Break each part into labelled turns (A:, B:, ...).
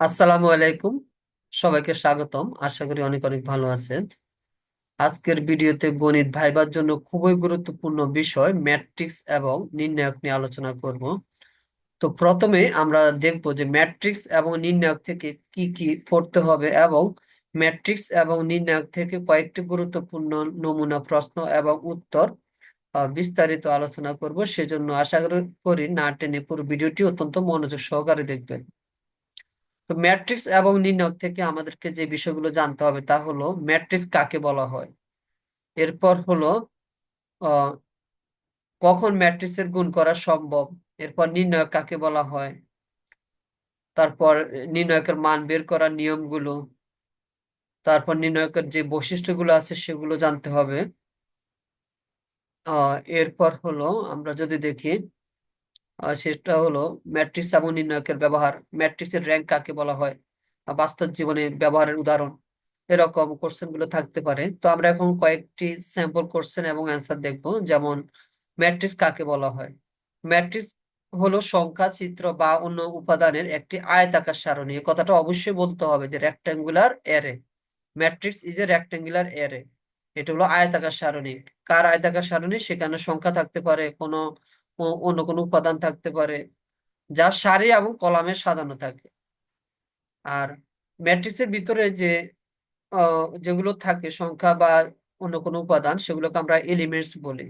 A: আসসালামু আলাইকুম। সবাইকে স্বাগতম। আশা করি অনেক অনেক ভালো আছেন। আজকের ভিডিওতে গণিত ভাইবার জন্য খুবই গুরুত্বপূর্ণ বিষয় ম্যাট্রিক্স এবং নির্ণায়ক নিয়ে আলোচনা করব। তো প্রথমে আমরা দেখব যে ম্যাট্রিক্স এবং নির্ণায়ক থেকে কি কি পড়তে হবে এবং ম্যাট্রিক্স এবং নির্ণায়ক থেকে কয়েকটি গুরুত্বপূর্ণ নমুনা প্রশ্ন এবং উত্তর বিস্তারিত আলোচনা করব। সেজন্য আশা করি না টেনে পুরো ভিডিওটি অত্যন্ত মনোযোগ সহকারে দেখবেন। তো ম্যাট্রিক্স এবং নির্ণায়ক থেকে আমাদেরকে যে বিষয়গুলো জানতে হবে তা হলো ম্যাট্রিক্স কাকে বলা হয়? এরপর হলো কখন ম্যাট্রিক্সের গুণ করা সম্ভব? এরপর নির্ণায়ক কাকে বলা হয়? তারপর নির্ণায়কের মান বের করার নিয়মগুলো, তারপর নির্ণায়কের যে বৈশিষ্ট্যগুলো আছে সেগুলো জানতে হবে। এরপর হলো আমরা যদি দেখি সেটা হলো ম্যাট্রিক্স এবং নির্ণায়কের ব্যবহার। ম্যাট্রিক্সের র্যাঙ্ক কাকে বলা হয়? বাস্তব জীবনে ব্যবহারের উদাহরণ। এরকম কোশ্চেনগুলো থাকতে পারে। তো আমরা এখন কয়েকটি স্যাম্পল কোশ্চেন এবং অ্যান্সার দেখব। যেমন, ম্যাট্রিক্স কাকে বলা হয়? ম্যাট্রিক্স হলো সংখ্যা, চিত্র বা অন্য উপাদানের একটি আয়তাকার সারণী। এই কথাটা অবশ্যই বলতে হবে যে rectangular array matrix is a rectangular array এটা হলো আয়তাকার সারণী। কার আয়তাকার সারণী? সেখানে সংখ্যা থাকতে পারে কোনো অন্য কোনো উপাদান থাকতে পারে, যা সারি এবং কলামে সাজানো থাকে। আর ম্যাট্রিক্সের ভিতরে যে যেগুলো থাকে, সংখ্যা বা অন্য কোনো উপাদান, সেগুলোকে আমরা এলিমেন্টস বলি।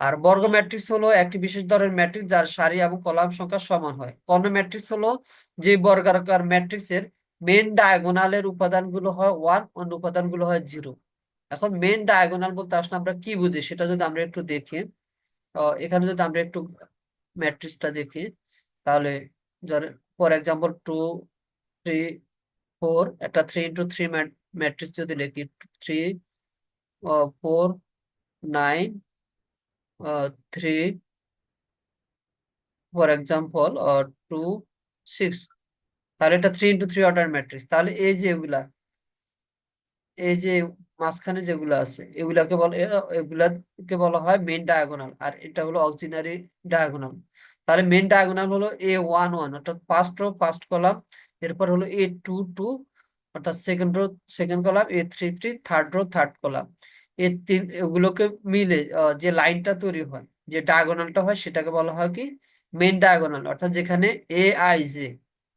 A: আর বর্গ ম্যাট্রিক্স হলো একটি বিশেষ ধরনের ম্যাট্রিক্স যার সারি এবং কলাম সংখ্যা সমান হয়। কর্ণ ম্যাট্রিক্স হলো যে বর্গাকার ম্যাট্রিক্সের মেন ডায়াগোনালের উপাদানগুলো হয় ওয়ান অন্য উপাদানগুলো হয় জিরো এখন মেন ডায়াগোনাল বলতে আসলে আমরা কি বুঝি, সেটা যদি আমরা একটু দেখি। এখানে যদি আমরা একটু ম্যাট্রিক্সটা দেখি, তাহলে ধর for example two three four একটা থ্রি ইন্টু থ্রি ম্যাট্রিক্স যদি লিখি three four nine three for example two six তাহলে এটা three into three order matrix তাহলে এই যে এগুলা, এই যে মাঝখানে যেগুলো আছে, এগুলাকে বলে এগুলাকে বলা হয় মেন ডায়াগোনাল আর এটা হলো অক্সিলারি ডায়াগোনাল তাহলে মেন ডায়াগোনাল হলো এ ওয়ান ওয়ান অর্থাৎ ফার্স্ট রো ফার্স্ট কলাম এরপর হলো এ টু টু অর্থাৎ second row second column a three three third row third column এই তিন, এগুলোকে মিলে যে লাইনটা তৈরি হয়, যে ডায়াগোনালটা হয়, সেটাকে বলা হয় কি? মেন ডায়াগোনাল অর্থাৎ যেখানে এ আই জে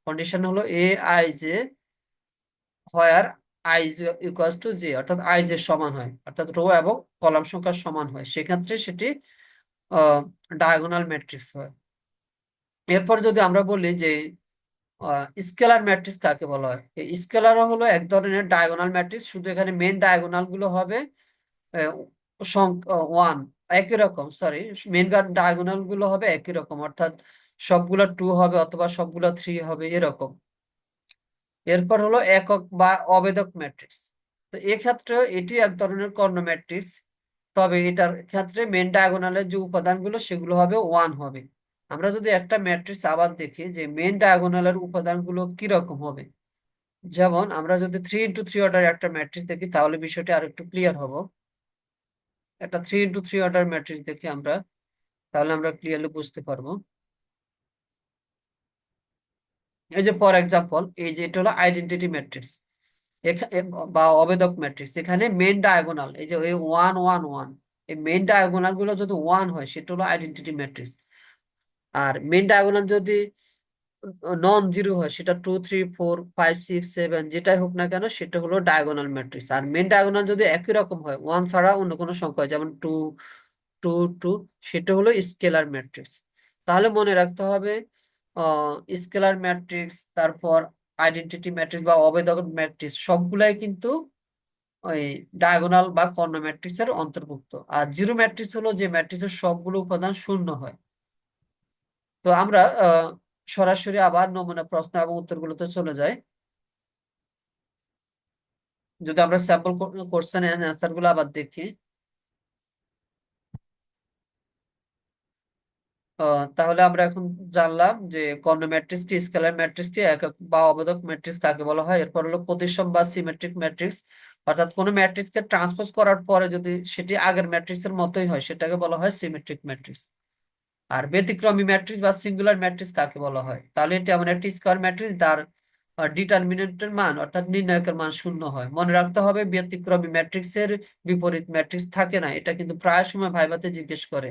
A: কন্ডিশন হলো a i j where i equals to j, অর্থাৎ আই জে সমান হয়, অর্থাৎ রো এবং কলাম সংখ্যা সমান হয়। সেক্ষেত্রে সেটি ডায়াগোনাল ম্যাট্রিক্স হয়। এরপর যদি আমরা বলি যে স্কেলার ম্যাট্রিক্স কাকে বলা হয়? স্কেলার হলো এক ধরনের ডায়াগোনাল ম্যাট্রিক্স শুধু এখানে মেন ডায়াগোনালগুলো হবে ওয়ান একই রকম সরি মেন ডায়াগোনালগুলো হবে একই রকম, অর্থাৎ সবগুলা টু হবে অথবা সবগুলা থ্রি হবে, এরকম। এরপর হলো একক বা অবেদক ম্যাট্রিক্স। তো এক্ষেত্রে এটি এক ধরনের কর্ণ ম্যাট্রিক্স, তবে এটার ক্ষেত্রে মেন ডায়াগোনালের যে উপাদানগুলো সেগুলো হবে ওয়ান হবে। আমরা যদি একটা ম্যাট্রিক্স আবার দেখি যে মেন ডায়াগোনালের উপাদানগুলো কি রকম হবে, যেমন আমরা যদি থ্রি ইন্টু থ্রি অর্ডার একটা ম্যাট্রিক্স দেখি, তাহলে বিষয়টি আর একটু ক্লিয়ার হব। একটা three into three order matrix দেখি আমরা, তাহলে আমরা ক্লিয়ারলি বুঝতে পারব। এই যে ফর এক্সাম্পল এই যে এটা হলো আইডেন্টিটি ম্যাট্রিক্স বা অবেদক ম্যাট্রিক্স এখানে মেন ডায়াগোনাল এই যে ওয়ান ওয়ান ওয়ান এই মেন ডায়াগোনালগুলো যদি ওয়ান হয়, সেটা হলো আইডেন্টিটি ম্যাট্রিক্স আর মেন ডায়াগোনাল যদি নন জিরো হয়, সেটা two three four five six seven যেটাই হোক না কেন, সেটা হলো ডায়াগোনাল ম্যাট্রিক্স আর মেন ডায়াগোনাল যদি একই রকম হয় ওয়ান ছাড়া অন্য কোনো সংখ্যা হয়, যেমন টু টু টু সেটা হলো স্কেলার ম্যাট্রিক্স তাহলে মনে রাখতে হবে স্কেলার ম্যাট্রিক্স তারপর আইডেন্টিটি ম্যাট্রিক্স বা অবেদক ম্যাট্রিক্স সবগুলাই কিন্তু ওই ডায়াগোনাল বা কর্ণ ম্যাট্রিক্স এর অন্তর্ভুক্ত। আর জিরো ম্যাট্রিক্স হলো যে ম্যাট্রিক্সের সবগুলো উপাদান শূন্য হয়। তো আমরা সরাসরি আবার নমুনা প্রশ্ন এবং উত্তরগুলোতে চলে যাই। যদি আমরা স্যাম্পল কোশ্চেন অ্যান্সারগুলো আবার দেখি। তাহলে আমরা এখন জানলাম যে কর্ণ ম্যাট্রিক্সটি স্কেলার ম্যাট্রিক্সটি একক বা অবেদক ম্যাট্রিক্স কাকে বলা হয়? এরপর হলো প্রতিসম বা সিমেট্রিক ম্যাট্রিক্স। অর্থাৎ কোনো ম্যাট্রিক্সকে ট্রান্সপোজ করার পরে যদি সেটি আগের ম্যাট্রিক্সের মতোই হয়, সেটাকে বলা হয় সিমেট্রিক ম্যাট্রিক্স। আর ব্যতিক্রমী ম্যাট্রিক্স বা সিঙ্গুলার ম্যাট্রিক্স কাকে বলা হয়? তাহলে এটি এমন একটি স্কোয়ার ম্যাট্রিক্স, যার ডিটারমিনেন্টের মান, অর্থাৎ নির্ণায়কের মান শূন্য হয়। মনে রাখতে হবে, ব্যতিক্রমী ম্যাট্রিক্সের বিপরীত ম্যাট্রিক্স থাকে না, এটা কিন্তু প্রায় সময় ভাইভাতে জিজ্ঞেস করে।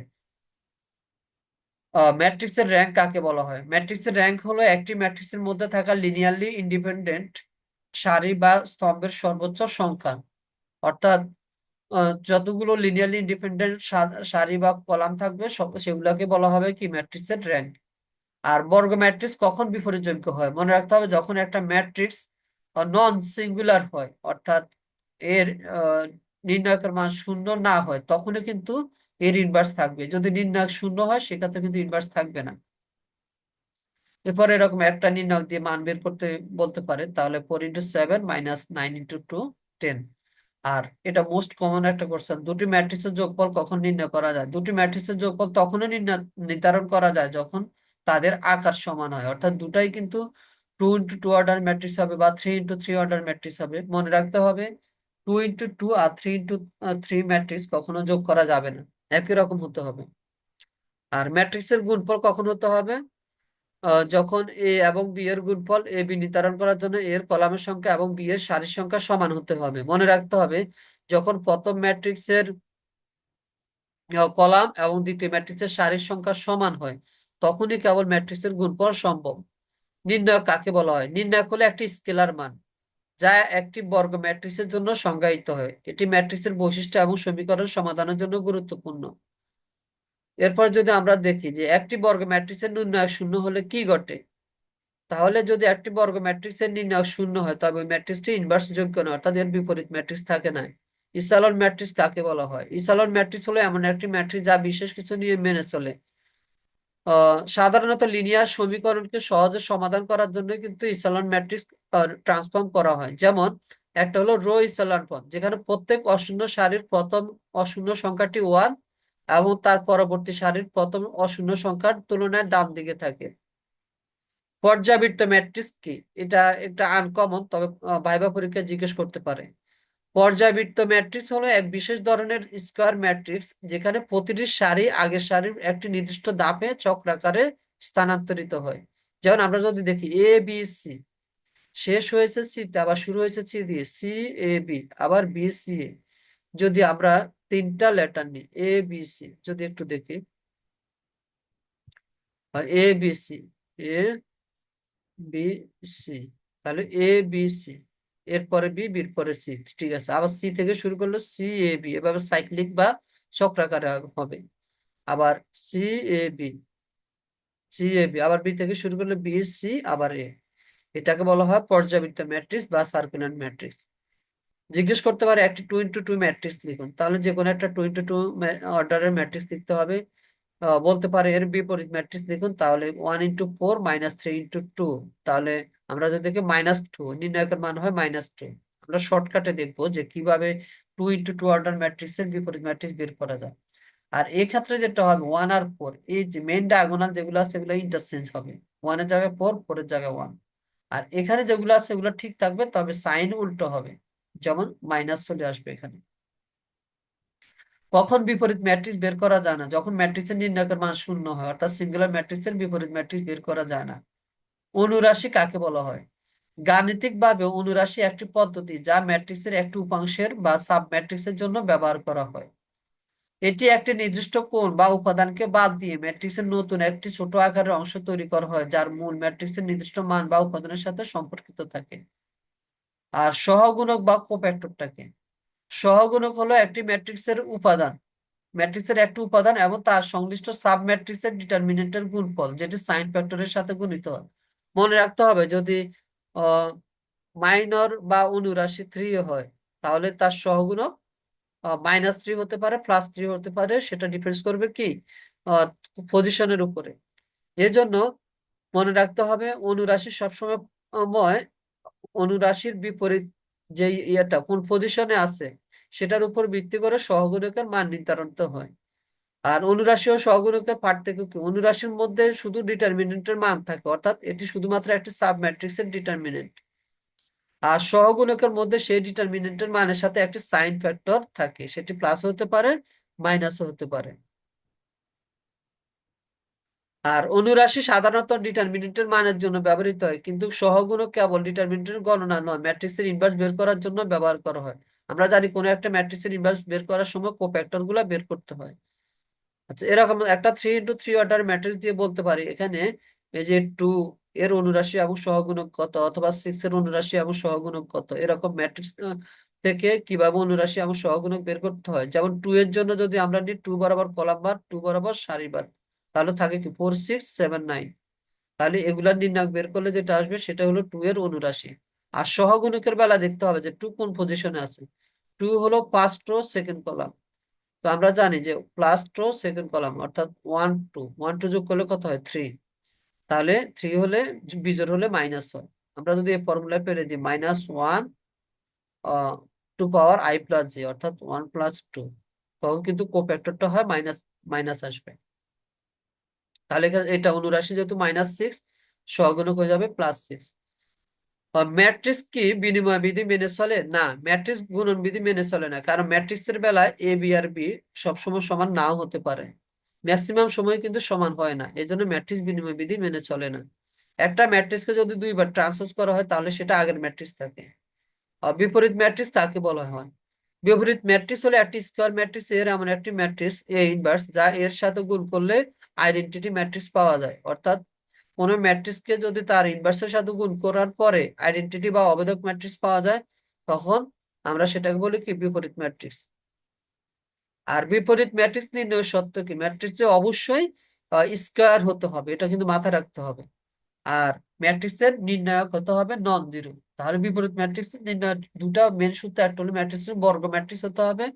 A: ম্যাট্রিক্সের র্যাঙ্ক কাকে বলা হয়? ম্যাট্রিক্সের র্যাঙ্ক হলো একটি ম্যাট্রিক্সের মধ্যে থাকা লিনিয়ারলি ইন্ডিপেন্ডেন্ট সারি বা স্তম্ভের সর্বোচ্চ সংখ্যা। অর্থাৎ যতগুলো লিনিয়ারলি ইন্ডিপেন্ডেন্ট সারি বা কলাম থাকবে সেগুলোকে বলা হবে কি? ম্যাট্রিক্সের র্যাঙ্ক আর বর্গ ম্যাট্রিক্স কখন বিপরীতযোগ্য হয়? মনে রাখতে হবে, যখন একটা ম্যাট্রিক্স নন সিঙ্গুলার হয়, অর্থাৎ এর নির্ণায়কের মান শূন্য না হয়, তখনই কিন্তু এর ইনভার্স থাকবে। যদি নির্ণায়ক শূন্য হয়, সেক্ষেত্রে কিন্তু ইনভার্স থাকবে না। এরপর এরকম একটা নির্ণায়ক দিয়ে মান বের করতে বলতে পারে, তাহলে four into seven minus nine into two ten আর এটা মোস্ট কমন একটা কোশ্চেন দুটি ম্যাট্রিক্সের যোগফল কখন নির্ণয় করা যায়? দুটি ম্যাট্রিক্সের যোগফল তখনই নির্ধারণ করা যায় যখন তাদের আকার সমান হয়। অর্থাৎ দুটাই কিন্তু two into two order matrix হবে বা three into three order matrix হবে। মনে রাখতে হবে টু ইন্টু টু আর থ্রি ইন্টু থ্রি ম্যাট্রিক্স কখনো যোগ করা যাবে না। একই রকম হতে হবে। আর ম্যাট্রিক্সের গুণফল কখন হতে হবে? যখন এ এবং বি এর গুণফল এ বি নির্ধারণ করার জন্য এর কলামের সংখ্যা এবং বি এর সারির সংখ্যা সমান হতে হবে। মনে রাখতে হবে, যখন প্রথম ম্যাট্রিক্সের কলাম এবং দ্বিতীয় ম্যাট্রিক্সের সারির সংখ্যা সমান হয়, তখনই কেবল ম্যাট্রিক্সের গুণফল সম্ভব। নির্ণায়ক কাকে বলা হয়? নির্ণায়ক হলো একটি স্কেলার মান। যা একটি বর্গ ম্যাট্রিক্সের জন্য সংজ্ঞায়িত হয়। এটি ম্যাট্রিক্সের বৈশিষ্ট্য এবং সমীকরণ সমাধানের জন্য গুরুত্বপূর্ণ। এরপর যদি আমরা দেখি যে একটি বর্গ ম্যাট্রিক্সের নির্ণয় শূন্য হলে কি ঘটে? তাহলে যদি একটি বর্গ ম্যাট্রিক্সের নির্ণয় শূন্য হয়, তবে ওই ম্যাট্রিক্সটি ইনভার্স যোগ্য নয়, অর্থাৎ এর বিপরীত ম্যাট্রিক্স থাকে না। ইসালন ম্যাট্রিক্স কাকে বলা হয়। ইসালন ম্যাট্রিক্স হলো এমন একটি ম্যাট্রিক্স যা বিশেষ কিছু নিয়ম মেনে চলে। সাধারণত লিনিয়ার সমীকরণকে সহজে সমাধান করার জন্য কিন্তু ইসালন ম্যাট্রিক্স ট্রান্সফর্ম করা হয়। যেমন, একটা হলো রো ইসালন ফর্ম যেখানে প্রত্যেক অশূন্য সারির প্রথম অশূন্য সংখ্যাটি ওয়ান এবং তার পরবর্তী সারির প্রথম অশূন্য সংখ্যার তুলনায় ডান দিকে থাকে। পর্যাবৃত্ত ম্যাট্রিক্স কি? এটা একটা আনকমন তবে ভাইবা পরীক্ষা জিজ্ঞেস করতে পারে। পর্যাবৃত্ত ম্যাট্রিক্স হলো এক বিশেষ ধরনের স্কোয়ার ম্যাট্রিক্স যেখানে প্রতিটি সারি আগের সারির একটি নির্দিষ্ট দাপে চক্রাকারে স্থানান্তরিত হয়। যেমন, আমরা যদি দেখি এ বি সি শেষ হয়েছে সি তে আবার শুরু হয়েছে সি, দিয়ে সি, এ, বি, আবার বি, সি, এ। যদি আমরা তিনটা লেটার নিই, এ, বি, সি, যদি একটু দেখি। A, B, C, A, B, C, তাহলে এ, বি, সি, এরপরে বি, বির পরে সি, ঠিক আছে। আবার সি থেকে শুরু করল সি, এ, বি, এভাবে সাইক্লিক বা চক্রাকারে হবে। আবার C, A, B, C, A, B, আবার বি থেকে শুরু করল বি, সি, আবার এ। এটাকে বলা হয় পর্যাবৃত্ত ম্যাট্রিক্স বা সার্কুলার ম্যাট্রিক্স। জিজ্ঞেস করতে পারে একটি টু ইন্টু টু ম্যাট্রিক্স লিখুন। তাহলে যে কোনো একটা টু ইন্টু টু অর্ডারের ম্যাট্রিক্স লিখতে হবে। বলতে পারে এর বিপরীত ম্যাট্রিক্স লিখুন, তাহলে one into four minus three into two তাহলে আমরা যদি দেখি মাইনাস টু নির্ণায়কের মান হয় মাইনাস টু আমরা শর্টকাটে দেখব যে কীভাবে two into two order matrix এর বিপরীত ম্যাট্রিক্স বের করা যায়। আর এই ক্ষেত্রে যেটা হবে ওয়ান আর ফোর এই যে মেইন ডায়াগোনাল যেগুলো আছে সেগুলো ইন্টারচেঞ্জ হবে। ওয়ানের জায়গায় ফোর ফোরের জায়গায় ওয়ান আর এখানে যেগুলো আছে সেগুলো ঠিক থাকবে, তবে সাইন উল্টো হবে। যেমন মাইনাস চলে আসবে এখানে। কখন বিপরীত ম্যাট্রিক্স বের করা যায় না? যখন ম্যাট্রিক্সের নির্ণায়কের মান শূন্য হয়, অর্থাৎ সিঙ্গুলার ম্যাট্রিক্সের বিপরীত ম্যাট্রিক্স বের করা যায় না। অনুরাশি কাকে বলা হয়? গাণিতিকভাবে অনুরাশি একটি পদ্ধতি যা ম্যাট্রিক্সের একটি উপাংশের বা সাব ম্যাট্রিক্সের জন্য ব্যবহার করা হয়। এটি একটি নির্দিষ্ট কোণ বা উপাদানকে বাদ দিয়ে ম্যাট্রিক্সের নতুন একটি ছোট আকারের অংশ তৈরি করা হয়, যার মূল ম্যাট্রিক্সের নির্দিষ্ট মান বা উপাদানের সাথে সম্পর্কিত থাকে। আর সহগুণক বা কোপ্যাক্টরটাকে। সহগুণক হলো একটি ম্যাট্রিক্সের উপাদান। ম্যাট্রিক্সের একটি উপাদান এবং তার সংশ্লিষ্ট সাব ম্যাট্রিক্সের ডিটারমিনেন্টের গুণফল, যেটি সাইন ফ্যাক্টরের সাথে গুণিত হয়। মনে রাখতে হবে, যদি মাইনর বা অনুরাশি থ্রি হয়, তাহলে তার সহগুণক মাইনাস থ্রি হতে পারে প্লাস থ্রি হতে পারে, সেটা ডিপেন্ডস করবে কি? পজিশনের উপরে। এজন্য মনে রাখতে হবে, অনুরাশি সবসময় অনুরাশির বিপরীত যে ইয়েটা, কোন পজিশনে আছে, সেটার উপর ভিত্তি করে সহগুণকের মান নির্ধারিত হয়। আর অনুরাশি ও সহগুণকের পার্থক্য কি? অনুরাশির মধ্যে শুধু ডিটারমিনেন্টের মান থাকে, অর্থাৎ এটি শুধুমাত্র একটি সাব ম্যাট্রিক্সের ডিটারমিনেন্ট আর সহগুণকের মধ্যে সেই ডিটারমিনেন্টের মানের সাথে একটি সাইন ফ্যাক্টর থাকে। সেটি প্লাস হতে পারে মাইনাসও হতে পারে। আর অনুরাশি সাধারণত ডিটারমিনেন্টের মানের জন্য ব্যবহৃত হয়, কিন্তু সহগুণক কেবল ডিটারমিনেন্টের গণনা নয় ম্যাট্রিক্সের ইনভার্স বের করার জন্য ব্যবহার করা হয়। আমরা জানি কোনো একটা ম্যাট্রিক্সের ইনভার্স বের করার সময় কোফ্যাক্টরগুলা বের করতে হয়। আচ্ছা এরকম একটা three into three order matrix দিয়ে বলতে পারি। এখানে এই যে টু এর অনুরাশি এবং সহগুণক কত? অথবা সিক্স এর অনুরাশি এবং সহগুণক কত? এরকম ম্যাট্রিক্স থেকে কীভাবে অনুরাশি এবং সহগুণক বের করতে হয়? যেমন টু এর জন্য যদি আমরা নিই টু বরাবর কলাম বার টু বরাবর সারি বার, তাহলে থাকে কি? ফোর সিক্স সেভেন নাইন তাহলে এগুলার নির্ণায়ক বের করলে যেটা আসবে, সেটা হলো টু এর অনুরাশি। আর সহগুণকের বেলা দেখতে হবে যে টু কোন পজিশনে আছে? টু হলো ফার্স্ট রো সেকেন্ড কলাম তো আমরা জানি যে প্লাস রো সেকেন্ড কলাম অর্থাৎ ওয়ান টু ওয়ান টু যোগ করলে কত হয়? থ্রি তাহলে থ্রি হলে বিজোড় হলে মাইনাস হয়। আমরা যদি এই ফর্মুলায় পেরে দিই minus one to power i plus j অর্থাৎ ওয়ান প্লাস টু তখন কিন্তু কোফ্যাক্টরটা হয় মাইনাস মাইনাস আসবে। তাহলে এটা অনুরাশি যেহেতু মাইনাস সিক্স সহগুণক হয়ে যাবে প্লাস সিক্স ম্যাট্রিক্স কি? বিনিময় বিধি মেনে চলে? না ম্যাট্রিক্স গুণন বিধি মেনে চলে না। কারণ ম্যাট্রিক্সের বেলায় এ বি আর বি সবসময় সমান নাও হতে পারে। ম্যাক্সিমাম সময় কিন্তু সমান হয় না। এই জন্য ম্যাট্রিক্স বিনিময় বিধি মেনে চলে না। একটা ম্যাট্রিক্সকে যদি দুইবার ট্রান্সপোজ করা হয়, তাহলে সেটা আগের ম্যাট্রিক্স থাকে। আর বিপরীত ম্যাট্রিক্স তাকে বলা হয়? বিপরীত ম্যাট্রিক্স হলো একটি স্কোয়ার ম্যাট্রিক্স, এর এমন একটি ম্যাট্রিক্স এ ইনভার্স যা এর সাথে গুণ করলে আইডেন্টিটি ম্যাট্রিক্স পাওয়া যায়। অর্থাৎ কোনো ম্যাট্রিক্সকে যদি তার ইনভার্সের সাথে গুণ করার পরে আইডেন্টিটি বা অবেদক ম্যাট্রিক্স পাওয়া যায়, তখন আমরা সেটাকে বলি কি? বিপরীত ম্যাট্রিক্স। আর বিপরীত ম্যাট্রিক্স নির্ণয় সত্য কি? ম্যাট্রিক্সে অবশ্যই স্কোয়ার হতে হবে। এটা কিন্তু মাথায় রাখতে হবে। আর ম্যাট্রিক্সের নির্ণায়ক হতে হবে নন জিরো তাহলে বিপরীত ম্যাট্রিক্স নির্ণয়, দুটা মেন সূত্র একটা হলো ম্যাট্রিক্সের বর্গ ম্যাট্রিক্স হতে হবে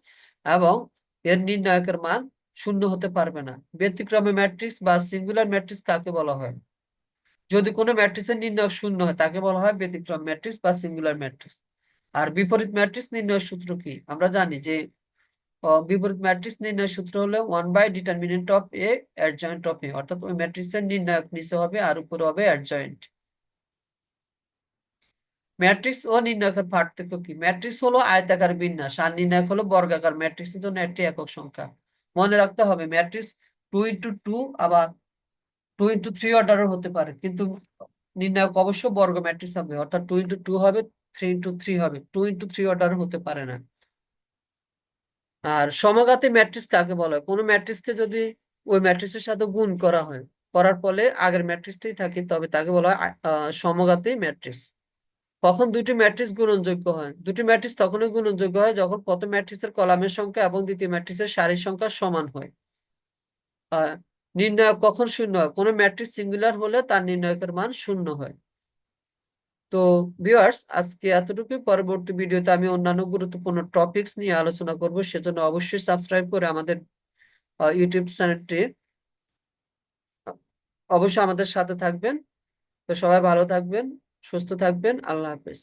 A: এবং এর নির্ণায়কের মান শূন্য হতে পারবে না। ব্যতিক্রমে ম্যাট্রিক্স বা সিঙ্গুলার ম্যাট্রিক্স কাকে বলা হয়? যদি কোনো ম্যাট্রিক্সের নির্ণয় শূন্য হয়, তাকে বলা হয় ব্যতিক্রম ম্যাট্রিক্স বা সিঙ্গুলার ম্যাট্রিক্স। আর বিপরীত ম্যাট্রিক্স নির্ণয়ের সূত্র কি? আমরা জানি যে বিপরীত ম্যাট্রিক্স নির্ণয়ের সূত্র হলো one by determinant of A adjoint of A অর্থাৎ ওই ম্যাট্রিক্সের নির্ণায়ক নিচে হবে আর উপরে হবে অ্যাডজয়েন্ট ম্যাট্রিক্স ও নির্ণায়কের পার্থক্য কি? ম্যাট্রিক্স হলো আয়তাকার বিন্যাস, আর নির্ণায়ক হলো বর্গাকার ম্যাট্রিক্সের জন্য একটি একক সংখ্যা। মনে রাখতে হবে ম্যাট্রিক্স টু ইন্টু টু আবার টু ইন্টু থ্রি অর্ডারও হতে পারে, কিন্তু নির্ণায়ক অবশ্য বর্গ ম্যাট্রিক্স হবে, অর্থাৎ টু ইন্টু টু হবে থ্রি ইন্টু থ্রি হবে টু ইন্টু থ্রি অর্ডার হতে পারে না। আর সমঘাতী ম্যাট্রিক্স কাকে বলা? হয় কোনো ম্যাট্রিক্সকে যদি ওই ম্যাট্রিক্সের সাথে গুণ করা হয় করার ফলে আগের ম্যাট্রিক্সটাই থাকে তবে তাকে বলা হয় আহ, সমঘাতী ম্যাট্রিক্স কখন দুটি ম্যাট্রিক্স গুণনযোগ্য হয়? দুটি ম্যাট্রিক্স তখনই গুণনযোগ্য হয় যখন প্রথম ম্যাট্রিক্সের কলামের সংখ্যা এবং দ্বিতীয় ম্যাট্রিক্সের সারির সংখ্যা সমান হয়। নির্ণায়ক কখন শূন্য হয়? কোনো ম্যাট্রিক্স সিঙ্গুলার হলে তার নির্ণায়কের মান শূন্য হয়। তো ভিউয়ার্স আজকে এতটুকুই। পরবর্তী ভিডিওতে আমি অন্যান্য গুরুত্বপূর্ণ টপিকস নিয়ে আলোচনা করব, সেজন্য অবশ্যই সাবস্ক্রাইব করে আমাদের ইউটিউব চ্যানেলটি অবশ্যই আমাদের সাথে থাকবেন। তো সবাই ভালো থাকবেন, সুস্থ থাকবেন। আল্লাহ হাফেজ।